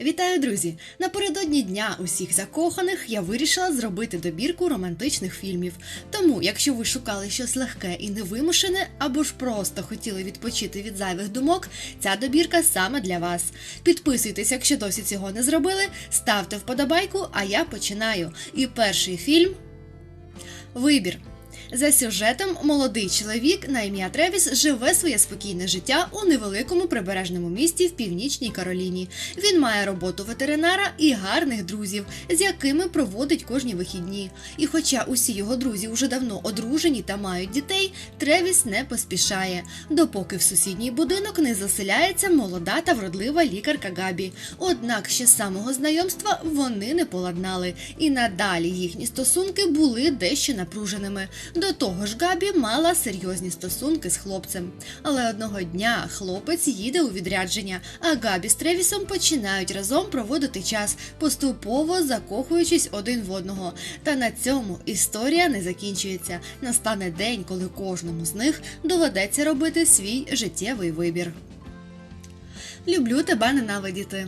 Вітаю, друзі! Напередодні дня усіх закоханих я вирішила зробити добірку романтичних фільмів. Тому, якщо ви шукали щось легке і невимушене, або ж просто хотіли відпочити від зайвих думок, ця добірка саме для вас. Підписуйтесь, якщо досі цього не зробили, ставте вподобайку, а я починаю. І перший фільм Вибір. За сюжетом молодий чоловік на ім'я Тревіс живе своє спокійне життя у невеликому прибережному місті в північній Кароліні. Він має роботу ветеринара і гарних друзів, з якими проводить кожні вихідні. І хоча усі його друзі вже давно одружені та мають дітей, Тревіс не поспішає, допоки в сусідній будинок не заселяється молода та вродлива лікарка Габі. Однак ще з самого знайомства вони не поладнали, і надалі їхні стосунки були дещо напруженими. До того ж, Габі мала серйозні стосунки з хлопцем. Але одного дня хлопець їде у відрядження, а Габі з Тревісом починають разом проводити час, поступово закохуючись один в одного. Та на цьому історія не закінчується. Настане день, коли кожному з них доведеться робити свій життєвий вибір. Люблю тебе ненавидіти.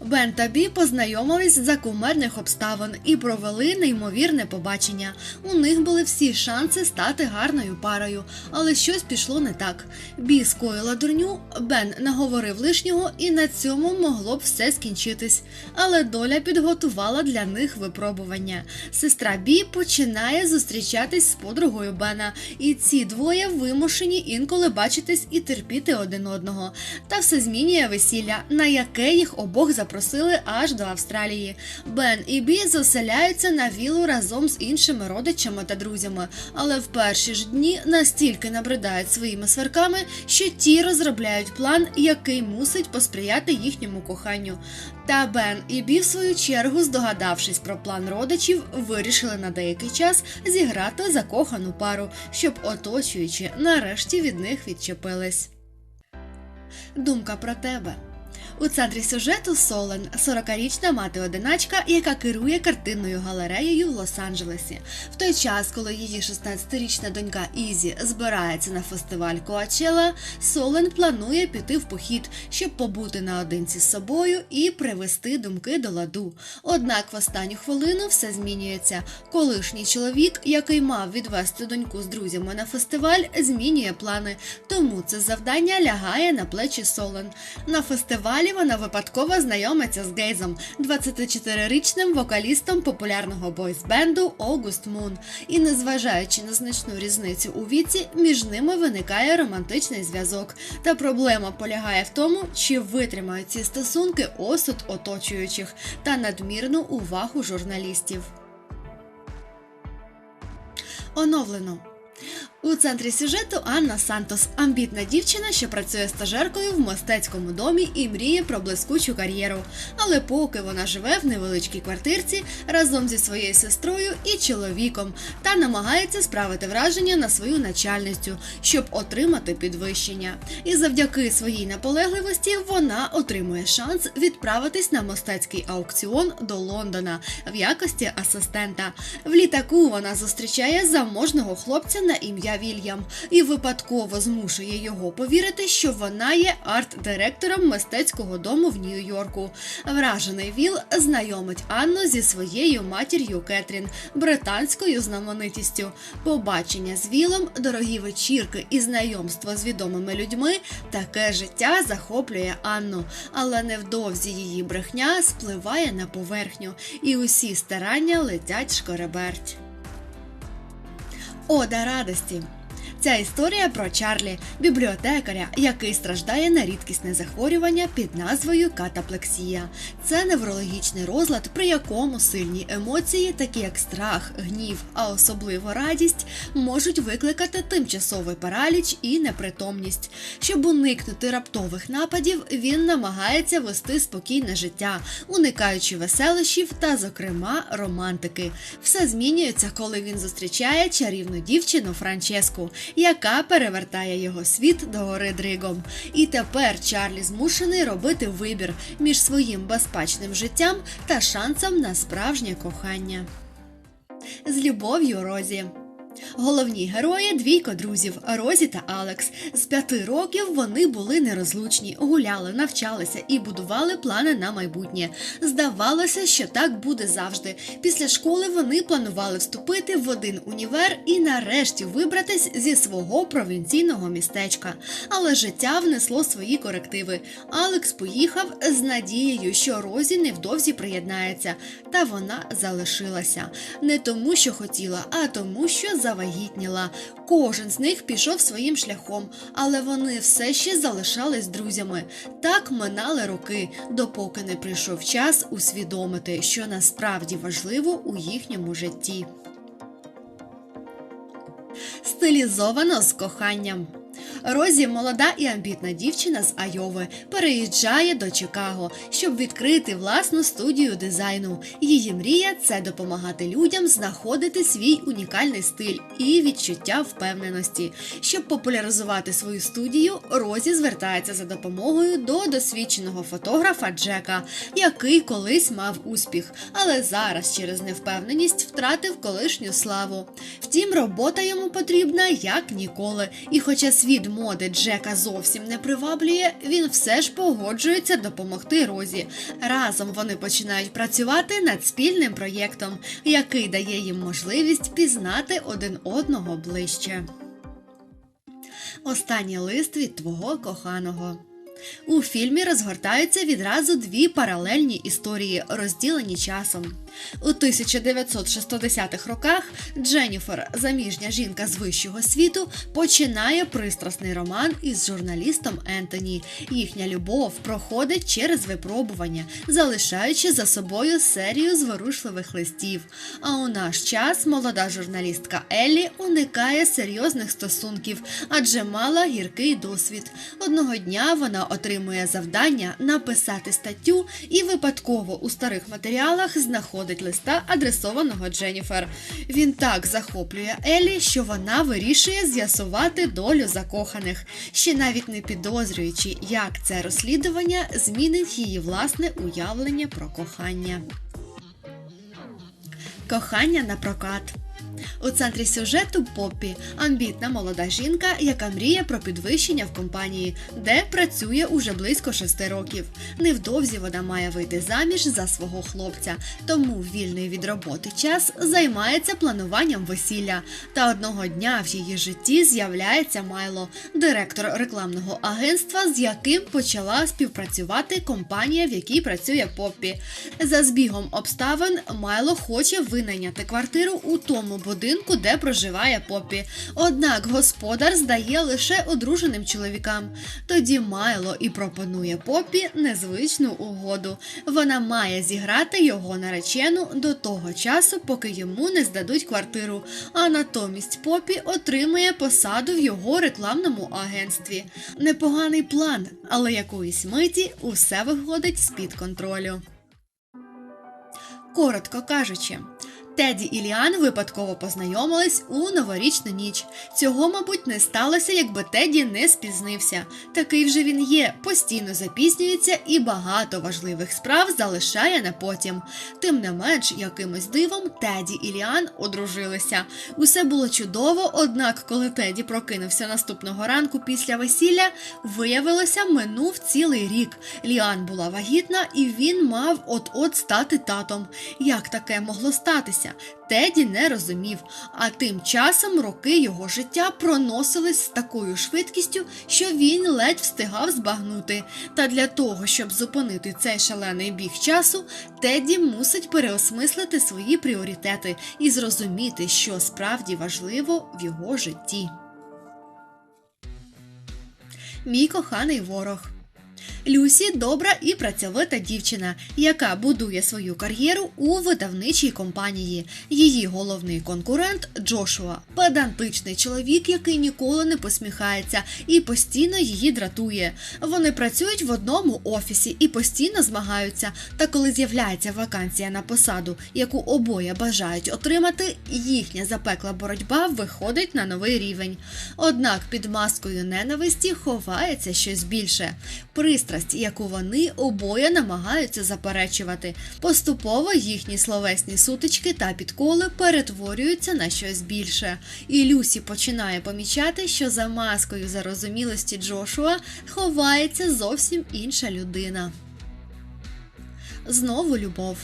Бен та Бі познайомились за кумедних обставин і провели неймовірне побачення. У них були всі шанси стати гарною парою, але щось пішло не так. Бі скоїла дурню, Бен наговорив лишнього, і на цьому могло б все скінчитись. Але доля підготувала для них випробування. Сестра Бі починає зустрічатись з подругою Бена, і ці двоє вимушені інколи бачитись і терпіти один одного. Та все змінює весілля, на яке їх обох запросили аж до Австралії. Бен і Бі заселяються на вілу разом з іншими родичами та друзями, але в перші ж дні настільки набридають своїми сварками, що ті розробляють план, який мусить посприяти їхньому коханню. Та Бен і Бі, в свою чергу, здогадавшись про план родичів, вирішили на деякий час зіграти закохану пару, щоб оточуючи нарешті від них відчепились. Думка про тебе. У центрі сюжету Солен, 40-річна мати-одиначка, яка керує картинною галереєю в Лос-Анджелесі. В той час, коли її 16-річна донька Ізі збирається на фестиваль Коачела, Солен планує піти в похід, щоб побути наодинці з собою і привести думки до ладу. Однак в останню хвилину все змінюється. Колишній чоловік, який мав відвести доньку з друзями на фестиваль, змінює плани, тому це завдання лягає на плечі Солен. На фестивалі вона випадково знайомиться з Гейзом, 24-річним вокалістом популярного бойсбенду August Moon. І незважаючи на значну різницю у віці, між ними виникає романтичний зв'язок. Та проблема полягає в тому, чи витримають ці стосунки осуд оточуючих та надмірну увагу журналістів. Оновлено. У центрі сюжету Анна Сантос, амбітна дівчина, що працює стажеркою в мистецькому домі і мріє про блискучу кар'єру. Але поки вона живе в невеличкій квартирці разом зі своєю сестрою і чоловіком та намагається справити враження на свою начальницю, щоб отримати підвищення. І завдяки своїй наполегливості вона отримує шанс відправитись на мистецький аукціон до Лондона в якості асистента. В літаку вона зустрічає заможного хлопця на ім'я Вільям і випадково змушує його повірити, що вона є арт-директором мистецького дому в Нью-Йорку. Вражений Віл знайомить Анну зі своєю матір'ю Кетрін, британською знаменитістю. Побачення з Вілом, дорогі вечірки і знайомство з відомими людьми таке життя захоплює Анну, але невдовзі її брехня спливає на поверхню, і усі старання летять шкереберть. Ода радості. Ця історія про Чарлі, бібліотекаря, який страждає на рідкісне захворювання під назвою катаплексія. Це неврологічний розлад, при якому сильні емоції, такі як страх, гнів, а особливо радість, можуть викликати тимчасовий параліч і непритомність. Щоб уникнути раптових нападів, він намагається вести спокійне життя, уникаючи веселищів та, зокрема, романтики. Все змінюється, коли він зустрічає чарівну дівчину Франческу, яка перевертає його світ догори дригом. І тепер Чарлі змушений робити вибір між своїм безпечним життям та шансом на справжнє кохання. З любов'ю Розі. Головні герої двійко друзів Розі та Алекс. З п'яти років вони були нерозлучні, гуляли, навчалися і будували плани на майбутнє. Здавалося, що так буде завжди. Після школи вони планували вступити в один універ і нарешті вибратись зі свого провінційного містечка. Але життя внесло свої корективи. Алекс поїхав з надією, що Розі невдовзі приєднається, та вона залишилася не тому, що хотіла, а тому, що завагітніла. Кожен з них пішов своїм шляхом, але вони все ще залишались друзями. Так минали роки, допоки не прийшов час усвідомити, що насправді важливо у їхньому житті. Стилізовано з коханням. Розі, молода і амбітна дівчина з Айови, переїжджає до Чикаго, щоб відкрити власну студію дизайну. Її мрія це допомагати людям знаходити свій унікальний стиль і відчуття впевненості. Щоб популяризувати свою студію, Розі звертається за допомогою до досвідченого фотографа Джека, який колись мав успіх, але зараз через невпевненість втратив колишню славу. Втім, робота йому потрібна як ніколи, і хоча світ моди Джека зовсім не приваблює, він все ж погоджується допомогти Розі. Разом вони починають працювати над спільним проєктом, який дає їм можливість пізнати один одного ближче. Останній лист від твого коханого. У фільмі розгортаються відразу дві паралельні історії, розділені часом. У 1960-х роках Дженніфер, заміжня жінка з вищого світу, починає пристрасний роман із журналістом Ентоні. Їхня любов проходить через випробування, залишаючи за собою серію зворушливих листів. А у наш час молода журналістка Еллі уникає серйозних стосунків, адже мала гіркий досвід. Одного дня вона отримує завдання написати статтю і випадково у старих матеріалах знаходить листа, адресованого Дженніфер. Він так захоплює Еллі, що вона вирішує з'ясувати долю закоханих, ще навіть не підозрюючи, як це розслідування змінить її власне уявлення про кохання. Кохання на прокат. У центрі сюжету Поппі амбітна молода жінка, яка мріє про підвищення в компанії, де працює уже близько шести років. Невдовзі вона має вийти заміж за свого хлопця, тому вільний від роботи час займається плануванням весілля. Та одного дня в її житті з'являється Майло, директор рекламного агентства, з яким почала співпрацювати компанія, в якій працює Поппі. За збігом обставин Майло хоче винайняти квартиру у тому будинку, де проживає Поппі. Однак господар здає лише одруженим чоловікам. Тоді Майло і пропонує Поппі незвичну угоду. Вона має зіграти його наречену до того часу, поки йому не здадуть квартиру. А натомість Поппі отримує посаду в його рекламному агентстві. Непоганий план, але якоїсь миті усе виходить з-під контролю. Коротко кажучи, Теді і Ліан випадково познайомились у новорічну ніч. Цього, мабуть, не сталося, якби Теді не спізнився. Такий вже він є, постійно запізнюється і багато важливих справ залишає на потім. Тим не менш, якимось дивом Теді і Ліан одружилися. Усе було чудово, однак, коли Теді прокинувся наступного ранку після весілля, виявилося, минув цілий рік. Ліан була вагітна, і він мав от-от стати татом. Як таке могло статися? Теді не розумів, а тим часом роки його життя проносились з такою швидкістю, що він ледь встигав збагнути. Та для того, щоб зупинити цей шалений біг часу, Теді мусить переосмислити свої пріоритети і зрозуміти, що справді важливо в його житті. Мій коханий ворог. Люсі добра і працьовита дівчина, яка будує свою кар'єру у видавничій компанії. Її головний конкурент Джошуа педантичний чоловік, який ніколи не посміхається і постійно її дратує. Вони працюють в одному офісі і постійно змагаються. Та коли з'являється вакансія на посаду, яку обоє бажають отримати, їхня запекла боротьба виходить на новий рівень. Однак під маскою ненависті ховається щось більше. При пристрасть, яку вони обоє намагаються заперечувати. Поступово їхні словесні сутички та підколи перетворюються на щось більше. І Люсі починає помічати, що за маскою зарозумілості Джошуа ховається зовсім інша людина. Знову любов.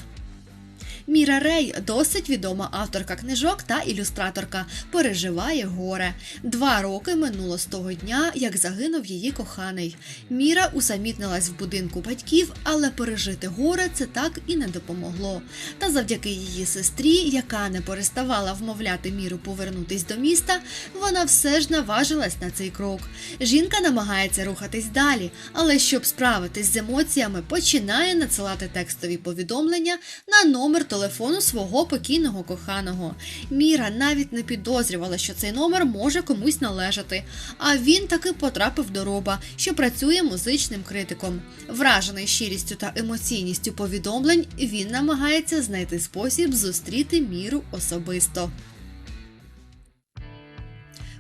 Міра Рей досить відома авторка книжок та ілюстраторка. Переживає горе. Два роки минуло з того дня, як загинув її коханий. Міра усамітнилась в будинку батьків, але пережити горе це так і не допомогло. Та завдяки її сестрі, яка не переставала вмовляти міру повернутись до міста, вона все ж наважилась на цей крок. Жінка намагається рухатись далі, але щоб справитись з емоціями, починає надсилати текстові повідомлення на номер телефону свого покійного коханого. Міра навіть не підозрювала, що цей номер може комусь належати. А він таки потрапив до роба, що працює музичним критиком. Вражений щирістю та емоційністю повідомлень, він намагається знайти спосіб зустріти міру особисто.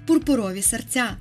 Пурпурові серця.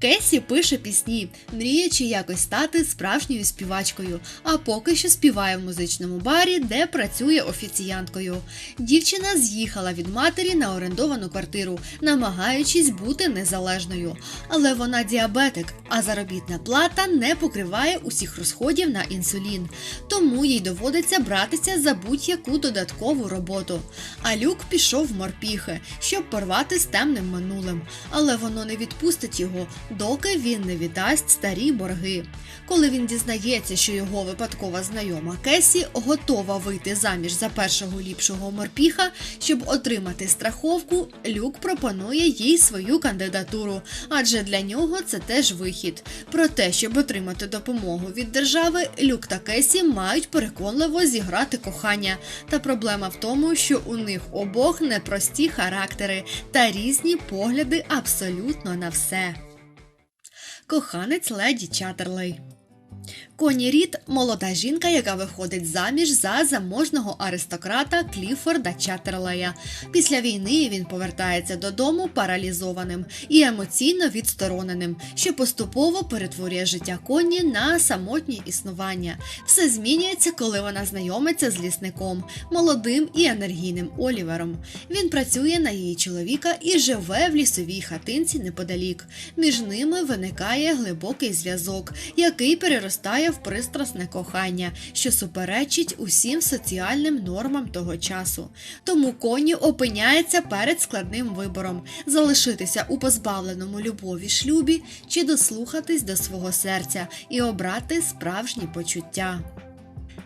Кесі пише пісні, мріючи якось стати справжньою співачкою, а поки що співає в музичному барі, де працює офіціянткою. Дівчина з'їхала від матері на орендовану квартиру, намагаючись бути незалежною. Але вона діабетик, а заробітна плата не покриває усіх розходів на інсулін. Тому їй доводиться братися за будь-яку додаткову роботу. А люк пішов в морпіхи, щоб порвати з темним минулим, але воно не відпустить його доки він не віддасть старі борги. Коли він дізнається, що його випадкова знайома Кесі готова вийти заміж за першого ліпшого морпіха, щоб отримати страховку, Люк пропонує їй свою кандидатуру, адже для нього це теж вихід. Про те, щоб отримати допомогу від держави, Люк та Кесі мають переконливо зіграти кохання. Та проблема в тому, що у них обох непрості характери та різні погляди абсолютно на все коханець леді Чатерлей. Коні Рід молода жінка, яка виходить заміж за заможного аристократа Кліфорда Чаттерлея. Після війни він повертається додому паралізованим і емоційно відстороненим, що поступово перетворює життя коні на самотнє існування. Все змінюється, коли вона знайомиться з лісником, молодим і енергійним Олівером. Він працює на її чоловіка і живе в лісовій хатинці неподалік. Між ними виникає глибокий зв'язок, який переростає в пристрасне кохання, що суперечить усім соціальним нормам того часу. Тому коні опиняється перед складним вибором залишитися у позбавленому любові шлюбі чи дослухатись до свого серця і обрати справжні почуття.